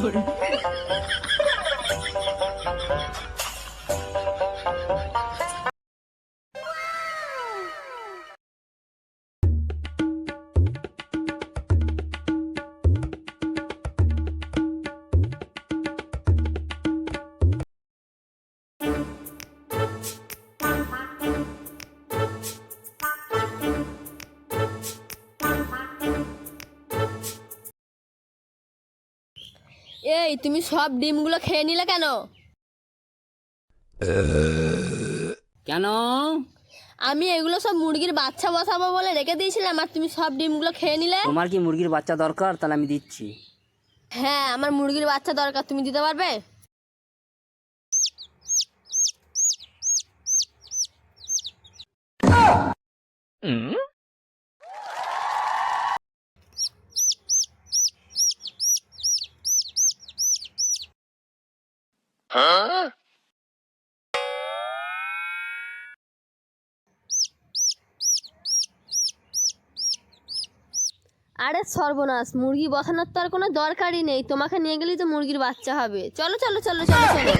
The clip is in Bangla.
有人。এই তুমি সব ডিমগুলো খেয়ে নিলে কেন? কেন? আমি এগুলো সব মুরগির বাচ্চা বসাবো বলে রেখে দিয়েছিলাম আর তুমি সব ডিমগুলো খেয়ে নিলে? তোমার কি মুরগির বাচ্চা দরকার? তাহলে আমি দিচ্ছি। হ্যাঁ আমার মুরগির বাচ্চা দরকার তুমি দিতে পারবে? আরে সর্বনাশ, মুরগি বসানোর তো আর কোনো দরকারই নেই। তোমাকে নিয়ে গেলেই তো মুরগির বাচ্চা হবে। চলো চলো চলো চলো চলো।